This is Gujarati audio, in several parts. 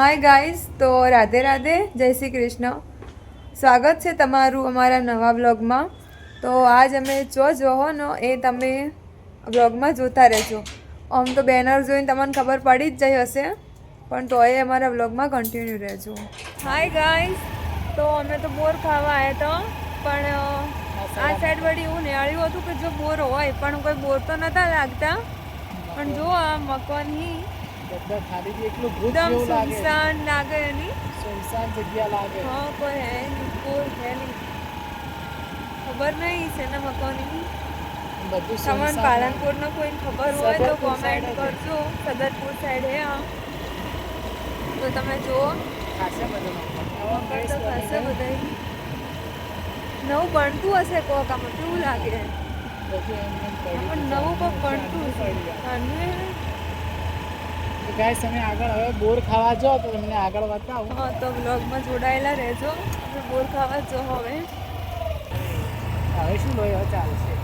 હાય ગાઈઝ તો રાધે રાધે જય શ્રી કૃષ્ણ. સ્વાગત છે તમારું અમારા નવા બ્લોગમાં તો આજ અમે જો જોહો ને એ તમે બ્લોગમાં જોતા રહેજો. આમ તો બેનર જોઈને તમને ખબર પડી જ જઈ હશે પણ તોય અમારા બ્લોગમાં કન્ટિન્યુ રહેજો. હાય ગાઈઝ તો અમે તો બોર ખાવા આવ્યા તો પણ આ સાઈડ વળી એવું નિહાળ્યું હતું કે જો બોર હોય પણ કોઈ બોર તો નતા લાગતા. પણ જો આ મકાનની બધા ખાલી એકલું ભૂત જેવું લાગે. સુનસાન લાગે એની. સુનસાન જગ્યા લાગે. હા કોઈ હે નહીં કોઈ હે નહીં. ખબર નહીં છે ને મકાનની. બધું તમને પાલનપુરનો કોઈ ખબર હોય તો કોમેન્ટ કરજો. સદરપુર સાઈડ હે હા. તો તમે જુઓ. ખાસા બધા ખાસે નવું બનતું હશે કોક આમાં કેવું લાગે? પણ. નવું કોક બનતું છે guys, તમે આગળ હવે બોર ખાવા જો તો તમને આગળ બતાવું. હા તો બ્લોગમાં જોડાયેલા રહેજો. બોર ખાવા જો હવે. હવે શું લો હવે ચાલશે.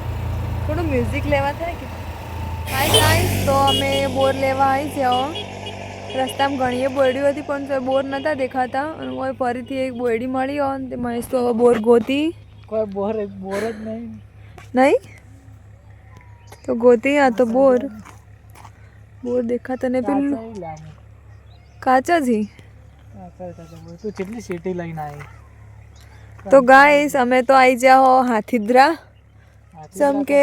થોડું મ્યુઝિક લેવા થાય કે? હાય ગાઈસ તો અમે બોર લેવા આવી છે રસ્તામાં ઘણીએ બોરડીઓ હતી પણ તો બોર નતા દેખાતા. અને કોઈ ફરીથી એક બોરડી મળી હોય તે મહેશ તો હવે બોર ગોતી. કોઈ બોર બોર જ નહીં. નહીં? તો ગોતી આ તો બોર. બોર દેખાતા ને પેલું કાચા જી લાગે. કાચા જ ઈ. કાચા કાચા બોર. તું કેટલી સીટી લઈને આવી તો ગાઈસ અમે તો આવી જાઓ હાથીદ્રા. સમ જેમ કે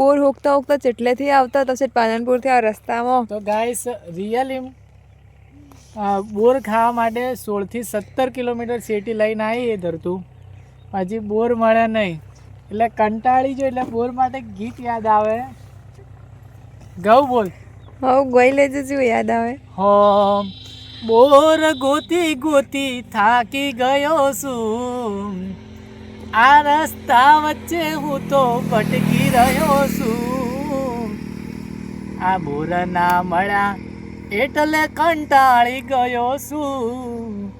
બોર હોકતા હોકતા ચેટલેથી આવતા તો છે પાલનપુરથી આ રસ્તામાં. તો ગાઈસ રિયલી બોર ખાવા માટે સોળથી સત્તર કિલોમીટર સિટી લઈને આવી એ ધરતું હજી બોર મળે નહીં. એટલે કંટાળી જો એટલે બોર માટે ગીત યાદ આવે. ગૌ બોલ. હવે, ગોઈ લેજો જો યાદ આવે. હો બોર ગોતી ગોતી થાકી ગયો છું. આ રસ્તા વચ્ચે હું તો ભટકી રહ્યો છું. આ બોર ના મળ્યા એટલે કંટાળી ગયો છું.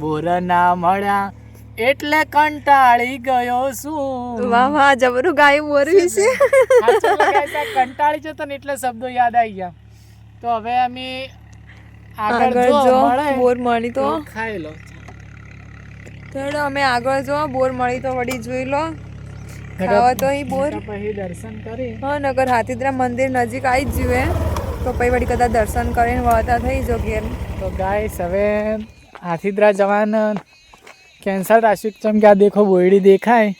બોર ના મળ્યા એટલે કંટાળી ગયો છું. વાહ વાહ જબરું ગાયું લગાય છે, કંટાળી જતો ને એટલે શબ્દો યાદ આવી ગયા. તો હવે અમે આગળ જો બોર મળી તો. તો ખાઈ લો. ચલો અમે આગળ જો બોર મળી તો વળી જોઈ લો. ખાવા તો અહીં બોર. પછી દર્શન કરી. હા નગર હાથીદ્રા મંદિર નજીક આવી જ જુએ. તો પછી વળી કદાચ દર્શન કરીને વળતા થઈ જો ઘેર. તો ગાઈસ હવે હાથીદ્રા જવાન. કેન્સલ રાખ્યું ચમ કે આ દેખો બોયડી દેખાય.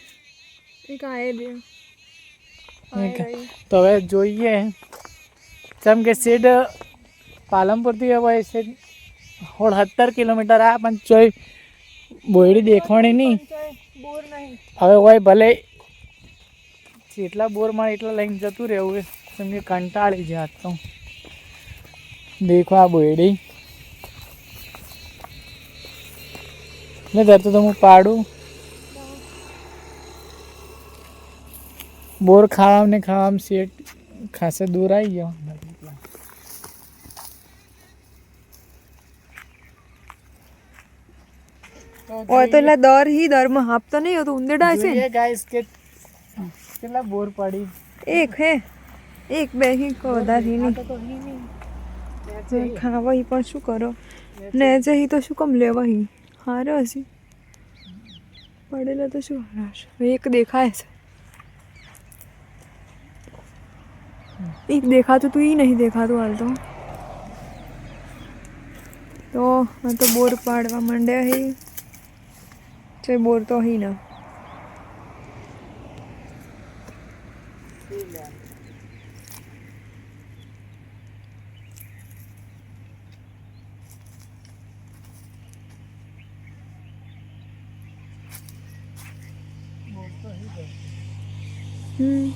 તો હવે જોઈએ. ચમ કે સેડ પાલનપુરથી હવે સેડ હોળ સત્તર કિલોમીટર આ પણ ચોય બોયડી દેખવાની નહીં. બોર હવે હોય ભલે જેટલા બોર મળે એટલા લઈને જતું રહેવું. એ કેમ કે કંટાળી જાય તો. દેખો આ બોયડી. ને ધરતો તો હું પાડું. બોર ખાવા ને ખાવા સેટ ખાસે દૂર આવી ગયો. ઓય તો એટલે દર હી દરમાં હાફ તો નહીં હોતું ઉંદેડા છે જોઈએ ગાઈસ કે કેટલા બોર પડી. એક હે એક બે હી કો વધારે તો તો હી નહીં. ખાવા હી પણ શું કરો? ને જે હી તો શું કમ લેવા હી? હારે હજી. પડેલા તો શું હારાશ એક દેખાય છે. એક દેખાતું તું એ નહીં દેખાતું હાલ તો. તો તો બોર પાડવા માંડ્યા હે. બોર તો હી ના. હમ.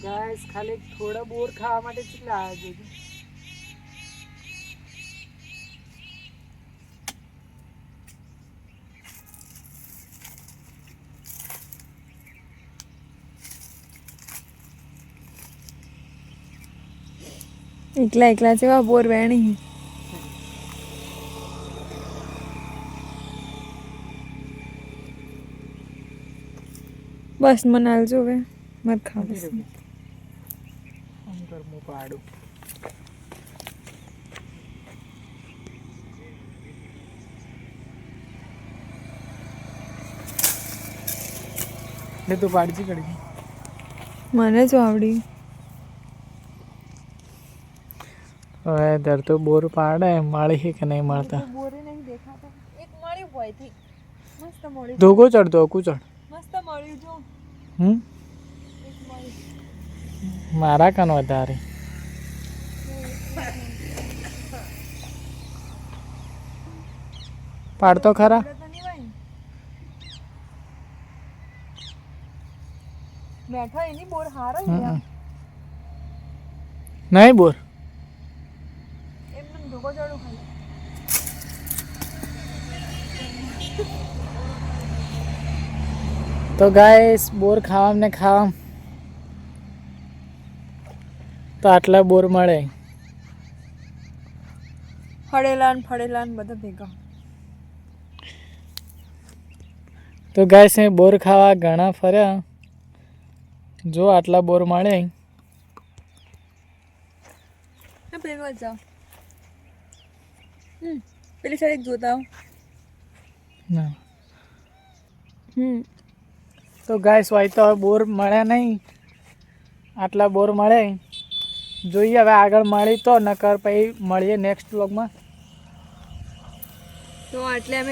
ગાઈસ ખાલી થોડા બોર ખાવા માટે કેટલા આવ્યા છે? એકલા એકલા જેવા બોર વેણી બસ મને હાલ જોવે મત ખાવ પાડું. એટલે તું પાડજી કરી મને જો આવડી. હવે દર તો બોર પાડે માળી છે કે નહીં મળતા? બોરે નહીં દેખાતા. એક માળી હોયથી. મસ્ત મળ્યું ધોગો ચડતો કુચડ. મસ્ત જો. હમ? મારા કન વધારે. પાડતો ખરા. બેઠો એની બોર હારા. નહીં બોર? તો ગાઈસ બોર ખાવામ ને ખાવામ. તો આટલા બોર મળે. ફળેલા ને ફળેલા ને બધા ભેગા. તો ગાઈસ મેં બોર ખાવા ઘણા ફર્યા. જો આટલા બોર મળે. પેલી જાઓ. પેલી સાઈડ જોતા ના. હમ. તો ગાય હોય તો બોર મળ્યા નહીં. આટલા બોર મળે. જોઈએ હવે આગળ મળી તો નકર પછી મળીએ નેક્સ્ટ વ્લોગમાં તો આટલે અમે